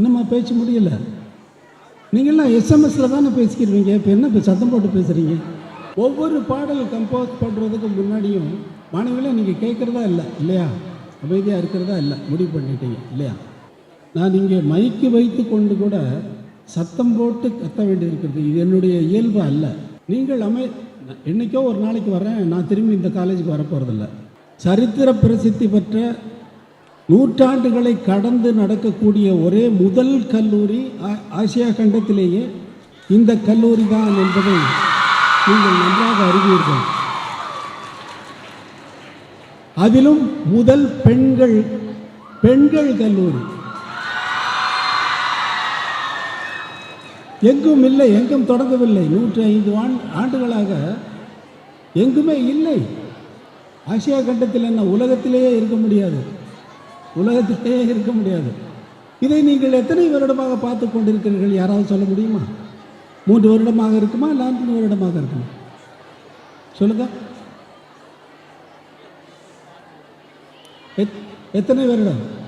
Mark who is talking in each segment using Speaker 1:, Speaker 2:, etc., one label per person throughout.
Speaker 1: இன்னும்மா பேச்சு முடியல? நீங்கள்லாம் எஸ்எம்எஸில் தானே பேசிக்கிருவீங்க இப்போ என்ன இப்போ சத்தம் போட்டு பேசுகிறீங்க ஒவ்வொரு பாடல் கம்போஸ் பண்ணுறதுக்கு முன்னாடியும் மாணவிகளை நீங்கள் கேட்குறதா இல்லை இல்லையா? அமைதியாக இருக்கிறதா இல்லை முடிவு பண்ணிட்டீங்க இல்லையா? நான் இங்கே மைக்கு வைத்து கொண்டு கூட சத்தம் போட்டு கத்த வேண்டியிருக்கிறது இது என்னுடைய இயல்பு அல்ல. நீங்கள் அமை என்னைக்கோ ஒரு நாளைக்கு வரேன் நான் திரும்பி இந்த காலேஜுக்கு வரப்போகிறதில்ல சரித்திர பிரசித்தி பெற்ற நூற்றாண்டுகளை கடந்து நடக்கக்கூடிய ஒரே முதல் கல்லூரி ஆ- ஆசியா கண்டத்திலேயே இந்த கல்லூரி தான் என்பதை நீங்கள் நன்றாக அறிவீர்கள். அதிலும் முதல் பெண்கள் பெண்கள் கல்லூரி. எங்கும் இல்லை எங்கும் தொடங்கவில்லை. நூற்றி ஐந்து ஆண் ஆண்டுகளாக எங்குமே இல்லை. ஆசியா கண்டத்தில் என்ன உலகத்திலேயே இருக்க முடியாது. உலகத்திலே இருக்க முடியாது. இதை நீங்கள் எத்தனை வருடமாக பார்த்து கொண்டிருக்கிறீர்கள்? யாராவது சொல்ல முடியுமா? மூன்று வருடமாக இருக்குமா? நான்கு வருடமாக இருக்குமா? சொல்லுங்க. எத்- எத்தனை வருடம்?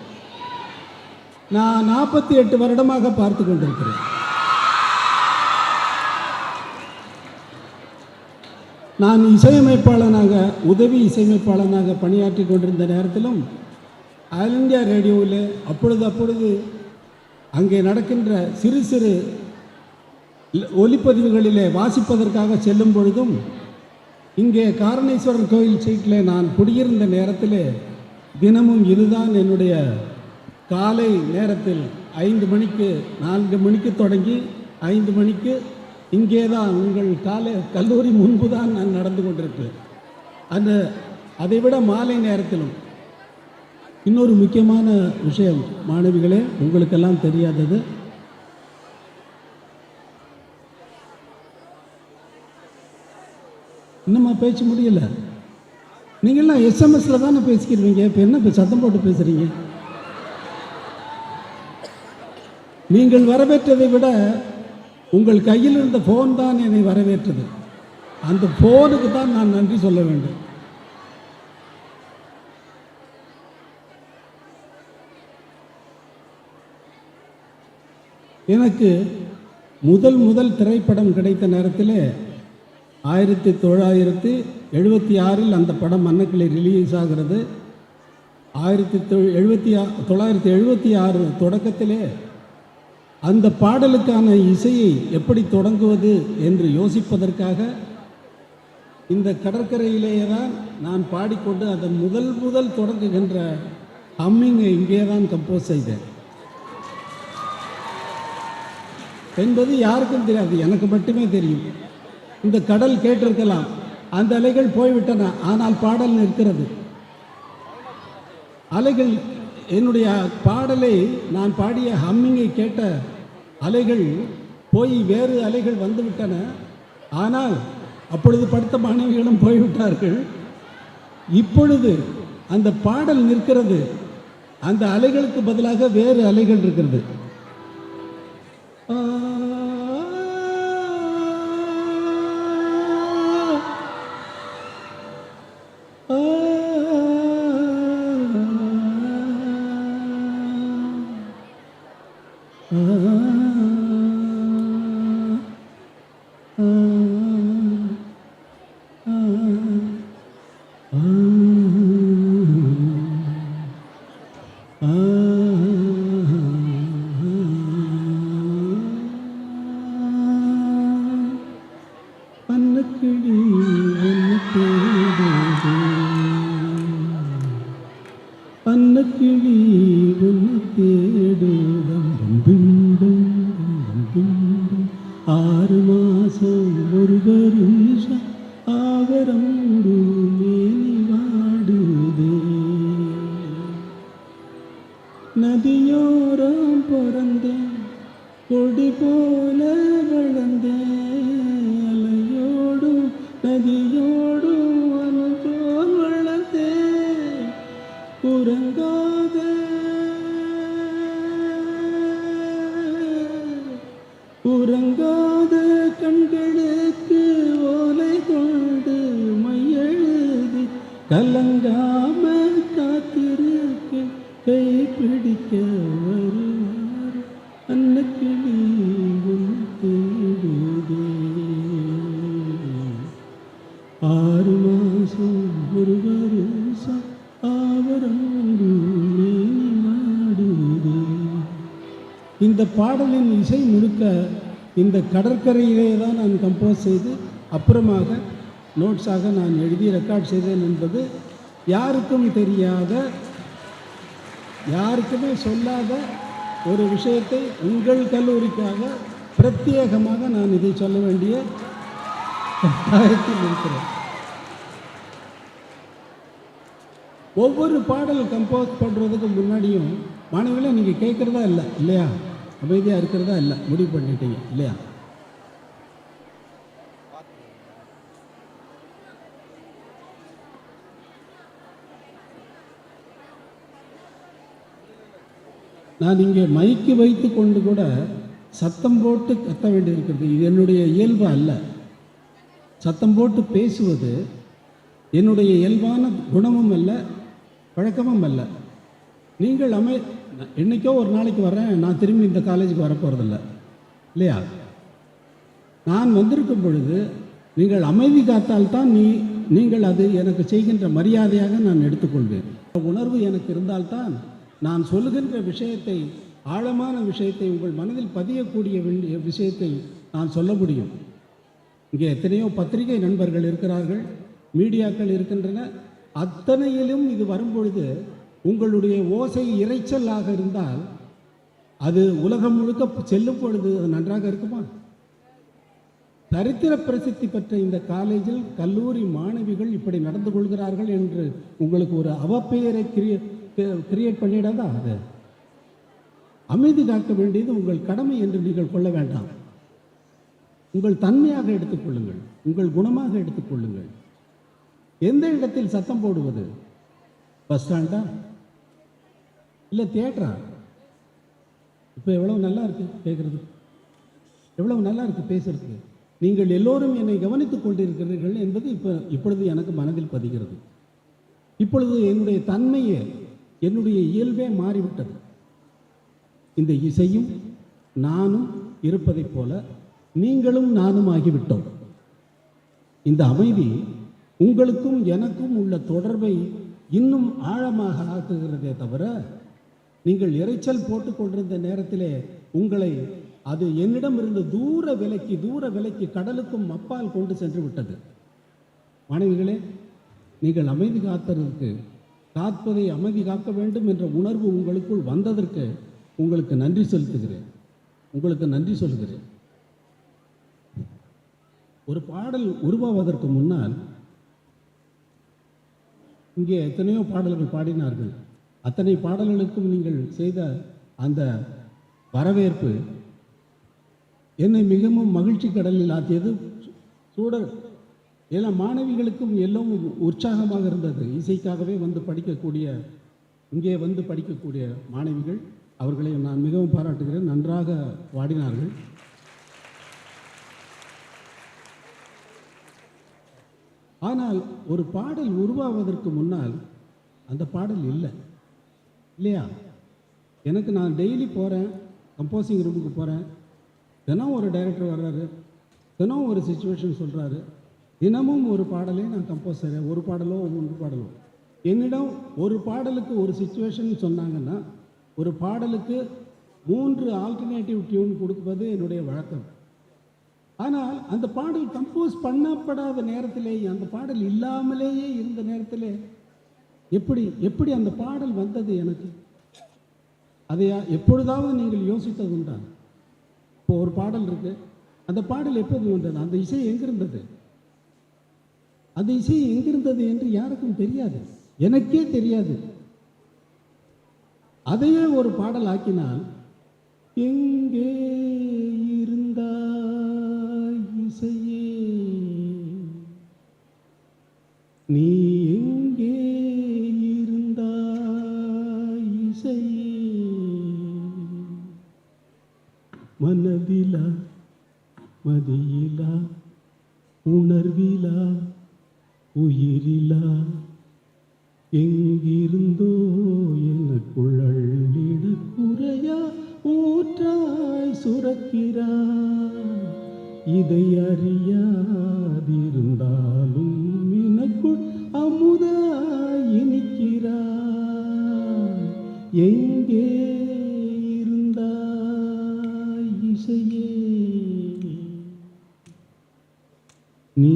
Speaker 1: நான் நாற்பத்தி எட்டு வருடமாக பார்த்து கொண்டிருக்கிறேன். நான் இசையமைப்பாளனாக உதவி இசையமைப்பாளனாக பணியாற்றி கொண்டிருந்த நேரத்திலும் ஆல் இந்தியா ரேடியோவில் அப்பொழுது அப்பொழுது அங்கே நடக்கின்ற சிறு சிறு ஒலிப்பதிவுகளிலே வாசிப்பதற்காக செல்லும் பொழுதும் இங்கே காரணேஸ்வரர் கோயில் சீட்டில் நான் குடியிருந்த நேரத்தில் தினமும் இதுதான் என்னுடைய காலை நேரத்தில் ஐந்து மணிக்கு நான்கு மணிக்கு தொடங்கி ஐந்து மணிக்கு இங்கே தான் உங்கள் காலை கல்லூரி முன்பு தான் நான் நடந்து கொண்டிருக்கிறேன். அந்த அதைவிட மாலை நேரத்திலும் இன்னொரு முக்கியமான விஷயம் மாணவிகளே உங்களுக்கெல்லாம் தெரியாதது. இன்னும்மா பேச்சு முடியல? நீங்கள்லாம் எஸ்எம்எஸில் தானே பேசிக்கிருவீங்க. இப்போ என்ன இப்போ சத்தம் போட்டு பேசுகிறீங்க நீங்கள் வரவேற்றதை விட உங்கள் கையில் இருந்த ஃபோன் தான் என்னை வரவேற்றது. அந்த ஃபோனுக்கு தான் நான் நன்றி சொல்ல வேண்டும். எனக்கு முதல் முதல் திரைப்படம் கிடைத்த நேரத்தில் ஆயிரத்தி தொள்ளாயிரத்தி எழுபத்தி ஆறில் அந்த படம் மன்னக்கிளை ரிலீஸ் ஆகிறது. ஆயிரத்தி தொ எழுபத்தி ஆ தொள்ளாயிரத்தி எழுபத்தி ஆறு தொடக்கத்திலே அந்த பாடலுக்கான இசையை எப்படி தொடங்குவது என்று யோசிப்பதற்காக இந்த கடற்கரையிலேயே தான் நான் பாடிக்கொண்டு அதன் முதல் முதல் தொடங்குகின்ற ஹம்மிங்கை இங்கே தான் கம்போஸ் செய்தேன். என்பது யாருக்கும் தெரியாது. எனக்கு மட்டுமே தெரியும். இந்த கடல் கேட்டிருக்கலாம். அந்த அலைகள் போய்விட்டன. ஆனால் பாடல் நிற்கிறது. அலைகள் என்னுடைய பாடலை நான் பாடிய ஹம்மிங்கை கேட்ட அலைகள் போய் வேறு அலைகள் வந்துவிட்டன. ஆனால் அப்பொழுது படுத்த மாணவிகளும் போய்விட்டார்கள். இப்பொழுது அந்த பாடல் நிற்கிறது. அந்த அலைகளுக்கு பதிலாக வேறு அலைகள் இருக்கிறது. Oh. பிறந்தேன். கொடி போல வளர்ந்தேன். அலையோடும் நதியோடும் அனுபோல் வளர்ந்தேன். உறங்காத உறங்காத கண்களுக்கு ஓலை கொண்டு மையெழுதி கலங்காம காத்திருக்க கை பிடி கடற்கரையிலே தான் நான் கம்போஸ் செய்து அப்புறமாக நோட்ஸாக நான் எழுதி ரெக்கார்ட் செய்தேன் என்பது யாருக்கும் தெரியாத யாருக்குமே சொல்லாத ஒரு விஷயத்தை உங்கள் கல்லூரிக்காக பிரத்யேகமாக நான் இதை சொல்ல வேண்டிய கட்டாயத்தில் இருக்கிறேன். ஒவ்வொரு பாடல் கம்போஸ் பண்ணுறதுக்கு முன்னாடியும் மாணவிகளை நீங்கள் கேட்குறதா இல்லை இல்லையா? அமைதியாக இருக்கிறதா இல்லை? முடிவு பண்ணிட்டீங்க இல்லையா? நான் இங்கே மைக்கு வைத்து கொண்டு கூட சத்தம் போட்டு கத்த வேண்டியிருக்கிறது. இது என்னுடைய இயல்பு அல்ல. சத்தம் போட்டு பேசுவது என்னுடைய இயல்பான குணமும் அல்ல பழக்கமும் அல்ல. நீங்கள் அமை நான் என்னைக்கோ ஒரு நாளைக்கு வரேன் நான் திரும்பி இந்த காலேஜுக்கு வரப்போகிறதில்ல இல்லையா? நான் வந்திருக்கும் பொழுது நீங்கள் அமைதி காத்தால்தான் நீ நீங்கள் அது எனக்கு செய்கின்ற மரியாதையாக நான் எடுத்துக்கொள்வேன். உணர்வு எனக்கு இருந்தால்தான் நான் சொல்லுகின்ற விஷயத்தை ஆழமான விஷயத்தை உங்கள் மனதில் பதியக்கூடிய வேண்டிய விஷயத்தை நான் சொல்ல முடியும். இங்கே எத்தனையோ பத்திரிகை நண்பர்கள் இருக்கிறார்கள் மீடியாக்கள் இருக்கின்றன. அத்தனையிலும் இது வரும்பொழுது உங்களுடைய ஓசை இரைச்சலாக இருந்தால் அது உலகம் முழுக்க செல்லும் பொழுது அது நன்றாக இருக்குமா? சரித்திர பிரசித்தி பெற்ற இந்த காலேஜில் கல்லூரி மாணவிகள் இப்படி நடந்து கொள்கிறார்கள் என்று உங்களுக்கு ஒரு அவப்பெயரை கிரியே கிரியேட் பண்ணிடாதா? அது. அமைதி காக்க வேண்டியது உங்கள் கடமை என்று நீங்கள் கொள்ள வேண்டாம். உங்கள் தன்மையாக எடுத்துக்கொள்ளுங்கள் உங்கள் குணமாக எடுத்துக்கொள்ளுங்கள் எந்த இடத்தில் சத்தம் போடுவது? பஸ் ஸ்டாண்டா? இல்லை தியேட்டரா? இப்போ எவ்வளவு நல்லா இருக்கு கேட்குறது எவ்வளவு நல்லா இருக்கு பேசுறதுக்கு. நீங்கள் எல்லோரும் என்னை கவனித்துக் கொண்டிருக்கிறீர்கள் என்பது இப்போ இப்பொழுது எனக்கு மனதில் பதிகிறது. இப்பொழுது என்னுடைய தன்மையை என்னுடைய இயல்பே மாறிவிட்டது. இந்த இசையும் நானும் இருப்பதைப் போல நீங்களும் நானும் ஆகிவிட்டோம். இந்த அமைதி உங்களுக்கும் எனக்கும் உள்ள தொடர்பை இன்னும் ஆழமாக ஆக்குகிறதே தவிர நீங்கள் இறைச்சல் போட்டுக்கொண்டிருந்த நேரத்திலே உங்களை அது என்னிடம் இருந்து தூர விலைக்கு தூர விலைக்கு கடலுக்கும் அப்பால் கொண்டு சென்று விட்டது. மாணவிகளே நீங்கள் அமைதி காத்ததற்கு காப்பதை அமைதி காக்க வேண்டும் என்ற உணர்வு உங்களுக்குள் வந்ததற்கு உங்களுக்கு நன்றி செலுத்துகிறேன். உங்களுக்கு நன்றி சொல்கிறேன். ஒரு பாடல் உருவாவதற்கு முன்னால் இங்கே எத்தனையோ பாடல்கள் பாடினார்கள். அத்தனை பாடல்களுக்கும் நீங்கள் செய்த அந்த வரவேற்பு என்னை மிகவும் மகிழ்ச்சி கடலில் ஆத்தியது சூடர் எல்லா மாணவிகளுக்கும் எல்லாம் உற்சாகமாக இருந்தது. இசைக்காகவே வந்து படிக்கக்கூடிய இங்கே வந்து படிக்கக்கூடிய மாணவிகள் அவர்களை நான் மிகவும் பாராட்டுகிறேன். நன்றாக பாடினார்கள். ஆனால் ஒரு பாடல் உருவாவதற்கு முன்னால் அந்த பாடல் இல்லை. இல்லையா? எனக்கு நான் டெய்லி போகிறேன் கம்போசிங் ரூமுக்கு போகிறேன் தினம் ஒரு டைரக்டர் வர்றாரு. தினம் ஒரு சுச்சுவேஷன் சொல்கிறாரு தினமும் ஒரு பாடலே நான் கம்போஸ் செய்கிறேன் ஒரு பாடலோ மூன்று பாடலோ. என்னிடம் ஒரு பாடலுக்கு ஒரு சுச்சுவேஷன் சொன்னாங்கன்னா ஒரு பாடலுக்கு மூன்று ஆல்டர்னேட்டிவ் டியூன் கொடுப்பது என்னுடைய வழக்கம். ஆனால் அந்த பாடல் கம்போஸ் பண்ணப்படாத நேரத்திலேயே அந்த பாடல் இல்லாமலேயே இருந்த நேரத்தில் எப்படி எப்படி அந்த பாடல் வந்தது எனக்கு? அதை எப்பொழுதாவது நீங்கள் யோசித்தது உண்டா? இப்போ ஒரு பாடல் இருக்குது அந்த பாடல் எப்போது வந்தது? அந்த இசை எங்கிருந்தது? அந்த இசை எங்கிருந்தது என்று யாருக்கும் தெரியாது. எனக்கே தெரியாது. அதையே ஒரு பாடல் ஆக்கினால் எங்கே இருந்தாய் இசையே? நீ எங்கே இருந்தாய் இசையே? மனதிலா மதியிலா எங்கிருந்தோ எனக்குள் அள்ளிட குறையா ஊற்றாய் சுரக்கிறாய் இதை அறியாதிருந்தாலும் எனக்குள் அமுதாய் இனிக்கிறாய் எங்கே இருந்தாய் இசையே? நீ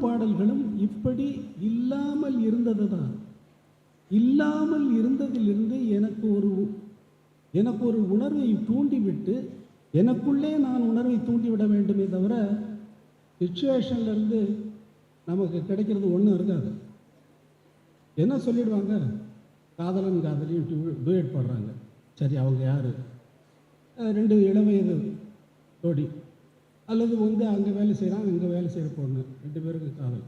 Speaker 1: பாடல்களும் இப்படி இல்லாமல் இருந்தது தான் இல்லாமல் இருந்ததிலிருந்து எனக்கு ஒரு எனக்கு ஒரு உணர்வை தூண்டிவிட்டு எனக்குள்ளே நான் உணர்வை தூண்டிவிட வேண்டுமே தவிர சுச்சுவேஷன்லேருந்து நமக்கு கிடைக்கிறது ஒன்றும் இருக்காது. என்ன சொல்லிடுவாங்க? காதலன் காதலியும் டூயட் பாடுறாங்க சரி அவங்க யார்? ரெண்டு இளவயது ஜோடி. அல்லது வந்து அங்கே வேலை செய்கிறான் இங்கே வேலை செய்கிற பொண்ணு ரெண்டு பேருக்கு காதல்.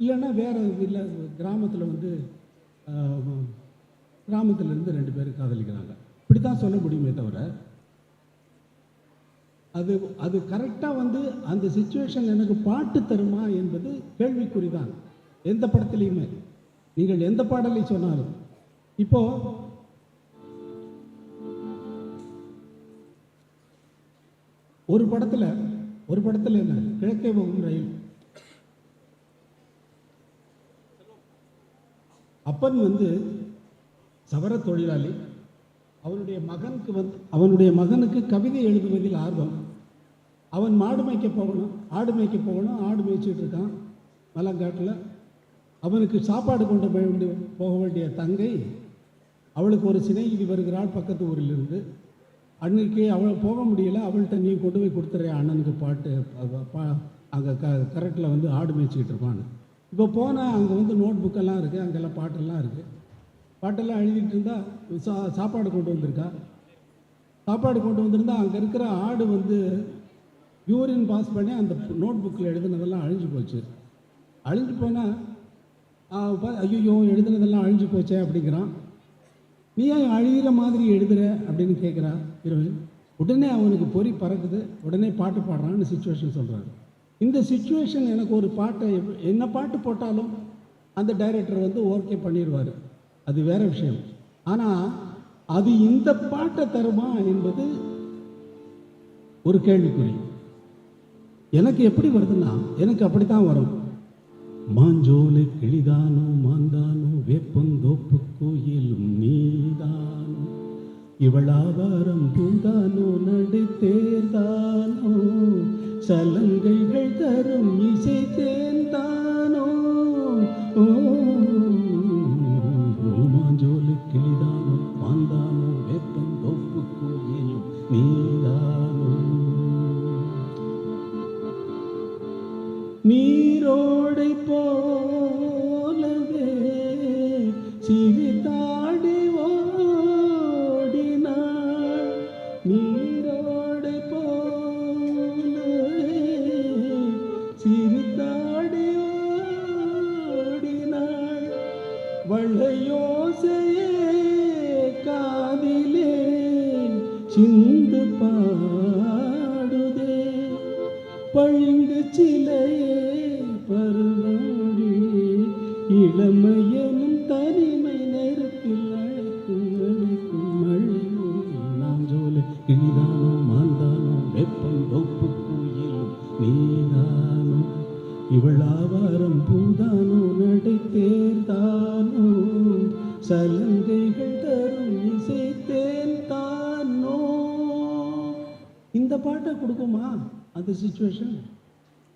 Speaker 1: இல்லைன்னா வேறு இல்லை கிராமத்தில் வந்து கிராமத்திலேருந்து இருந்து ரெண்டு பேரும் காதலிக்கிறாங்க. இப்படி தான் சொல்ல முடியுமே தவிர அது அது கரெக்டாக வந்து அந்த சுச்சுவேஷன் எனக்கு பாட்டு தருமா என்பது கேள்விக்குறி தான் எந்த படத்துலையுமே. நீங்கள் எந்த பாடலை சொன்னாலும். இப்போது ஒரு படத்தில் ஒரு படத்தில் என்ன? கிழக்கே போகும் ரயில். அப்பன் வந்து சவர தொழிலாளி. அவனுடைய மகனுக்கு வந்து அவனுடைய மகனுக்கு கவிதை எழுதுவதில் ஆர்வம். அவன் மாடு மேய்க்க போகணும் ஆடு மேய்க்க போகணும் ஆடு மேய்ச்சிட்டு இருக்கான் மலங்காட்டில். அவனுக்கு சாப்பாடு கொண்டு போய் போக வேண்டிய தங்கை அவளுக்கு ஒரு சிநேகிதி வருகிறாள் பக்கத்து ஊரிலிருந்து. அன்னைக்கு அவள் போக முடியல. அவள்கிட்ட நீ கொண்டு போய் கொடுத்துட்ற அண்ணனுக்கு பாட்டு. பா- அங்கே க கரெக்டில் வந்து ஆடு மேய்ச்சிக்கிட்டு இருப்பான்னு. இப்போ போனால் அங்கே வந்து நோட் புக்கெல்லாம் இருக்குது அங்கெல்லாம் பாட்டெல்லாம் இருக்குது பாட்டெல்லாம் எழுதிட்டு இருந்தால் சா சாப்பாடு கொண்டு வந்திருக்கா? சாப்பாடு கொண்டு வந்திருந்தா அங்கே இருக்கிற ஆடு வந்து யூரின் பாஸ் பண்ணி அந்த நோட் புக்கில் எழுதுனதெல்லாம் அழிஞ்சு போச்சு. அழிஞ்சு போனால் ஐயோ எழுதுனதெல்லாம் அழிஞ்சு போச்சே அப்படிங்கிறான். நீ ஏன் அழிகிற மாதிரி எழுதுற அப்படின்னு கேட்குறா ஹீரோயின் உடனே அவனுக்கு பொறி பறக்குது. உடனே பாட்டு பாடுறான்னு சுச்சுவேஷன் சொல்கிறாரு இந்த சுச்சுவேஷன் எனக்கு ஒரு பாட்டை என்ன பாட்டு போட்டாலும் அந்த டைரக்டர் வந்து ஓகே பண்ணிடுவார் அது வேற விஷயம். ஆனால் அது இந்த பாட்டை தருமா என்பது ஒரு கேள்விக்குறி. எனக்கு எப்படி வருதுன்னா எனக்கு அப்படி தான் வரும். மாஞ்சோலை கிளிதானோ மாந்தானோ வேப்பந்தோப்பு கோயிலும் நீதான். இவளாவாரம் பூந்தானோ நடை சலங்கைகள் தரும் வள்ளையோசையே காதிலே சிந்து பாடுதே. பழுங்கு சிலையே பருவாடி இளமையனும் தனிமை நெருப்பில் அழைக்கும் அழைக்கும் மழையோ. நாம் ஜோலை கிளிதானோ மாந்தானோ வெப்பம் தொப்பு நீதானோ. இவளாவாரம் பூதானோ நடை சுச்சுவேஷன்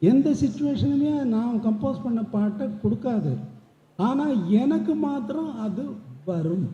Speaker 1: எந்த சுச்சுவேஷனுமே நான் கம்போஸ் பண்ண பாட்டை கொடுக்காது. ஆனால் எனக்கு மாத்திரம் அது வரும்.